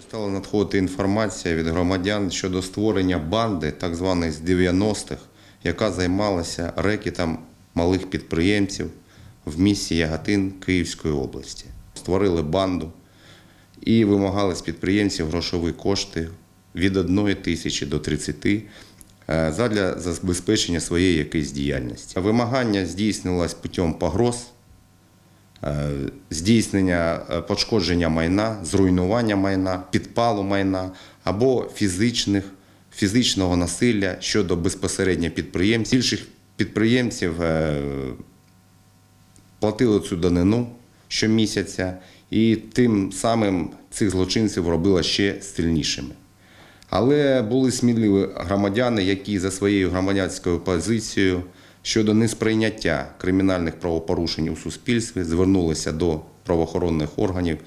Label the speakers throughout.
Speaker 1: Стала надходити інформація від громадян щодо створення банди, так званої з 90-х, яка займалася рекетом малих підприємців в місті Ягатин Київської області. Створили банду і вимагали з підприємців грошові кошти від 1 тисячі до 30 е, задля забезпечення своєї якоїсь діяльності. Вимагання здійснилось путем погроз здійснення е, пошкодження майна, зруйнування майна, підпалу майна або фізичних, фізичного насилля щодо безпосередньо підприємців. Інших підприємців е, платили цю данину щомісяця, і тим самим цих злочинців робила ще сильнішими. Але були сміливі громадяни, які за своєю громадянською позицією щодо несприйняття кримінальних правопорушень у суспільстві звернулися до правоохоронних органів,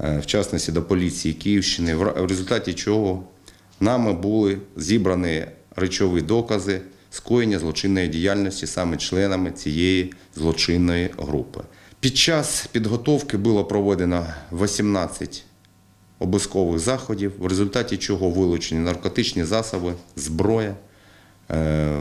Speaker 1: е, в частності до поліції Київщини, в результаті чого нами були зібрані речові докази скоєння злочинної діяльності саме членами цієї злочинної групи. Під час підготовки було проведено 18 обискових заходів, в результаті чого вилучені наркотичні засоби, зброя,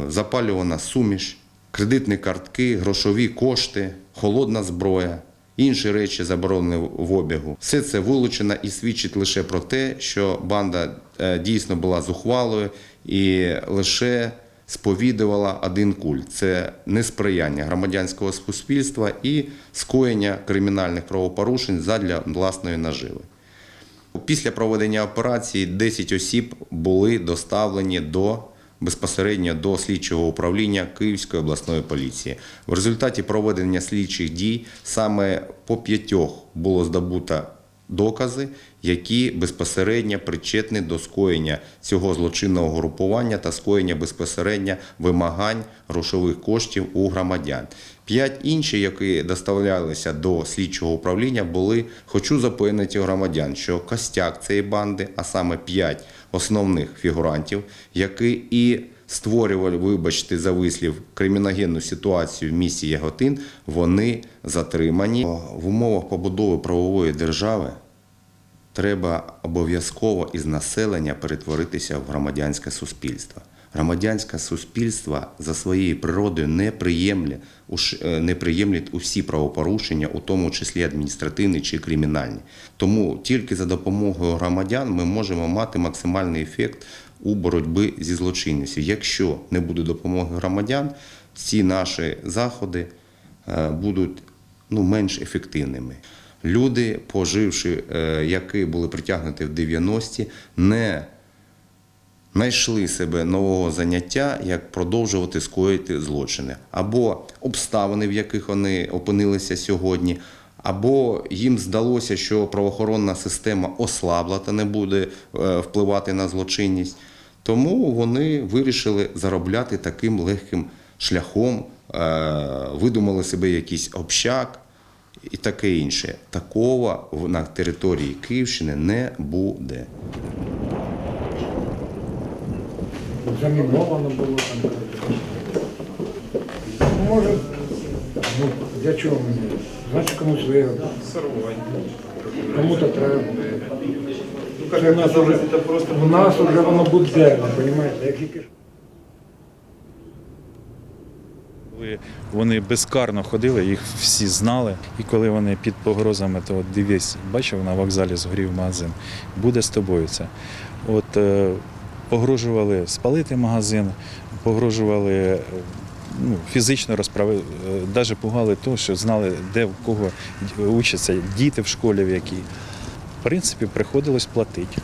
Speaker 1: запалювана суміш, кредитні картки, грошові кошти, холодна зброя, інші речі заборонені в обігу. Все це вилучено і свідчить лише про те, що банда е, дійсно була зухвалою і лише сповідувала один культ це несприяння громадянського суспільства і скоєння кримінальних правопорушень задля власної наживи. Після проведення операції 10 осіб були доставлені до безпосередньо до слідчого управління Київської обласної поліції. В результаті проведення слідчих дій саме по п'ятьох було здобуто докази, які безпосередньо причетні до скоєння цього злочинного групування та скоєння безпосередньо вимагань грошових коштів у громадян. П'ять інші, які доставлялися до слідчого управління, були хочу запевнити громадян, що костяк цієї банди, а саме п'ять основних фігурантів, які і створювали, вибачте, за вислів криміногенну ситуацію в місті Яготин, вони затримані в умовах побудови правової держави. Треба обов'язково із населення перетворитися в громадянське суспільство. Громадянське суспільство за своєю природою не приємлє, уж- не приємлять усі правопорушення, у тому числі адміністративні чи кримінальні. Тому тільки за допомогою громадян ми можемо мати максимальний ефект у боротьбі зі злочинністю. Якщо не буде допомоги громадян, ці наші заходи е, будуть ну, менш ефективними. Люди, поживши, е, які були притягнуті в 90-ті, не знайшли себе нового заняття, як продовжувати скоїти злочини, або обставини, в яких вони опинилися сьогодні, або їм здалося, що правоохоронна система ослабла та не буде е, впливати на злочинність. Тому вони вирішили заробляти таким легким шляхом, е, видумали себе якийсь общак і таке інше. Такого на території Київщини не буде.
Speaker 2: Заміновано було там. Ну, Може, ну, для чого мені? Значить комусь вигодно. Кому-то треба. Це у нас уже, у нас вже воно буденне, розумієте? Як тільки
Speaker 3: Коли Вони безкарно ходили, їх всі знали. І коли вони під погрозами, то от дивись, бачив на вокзалі згорів магазин, буде з тобою це. От е, погрожували спалити магазин, погрожували е, ну, фізично розправи, навіть пугали того, що знали, де в кого учаться діти в школі, в якій. В принципі, приходилось платити.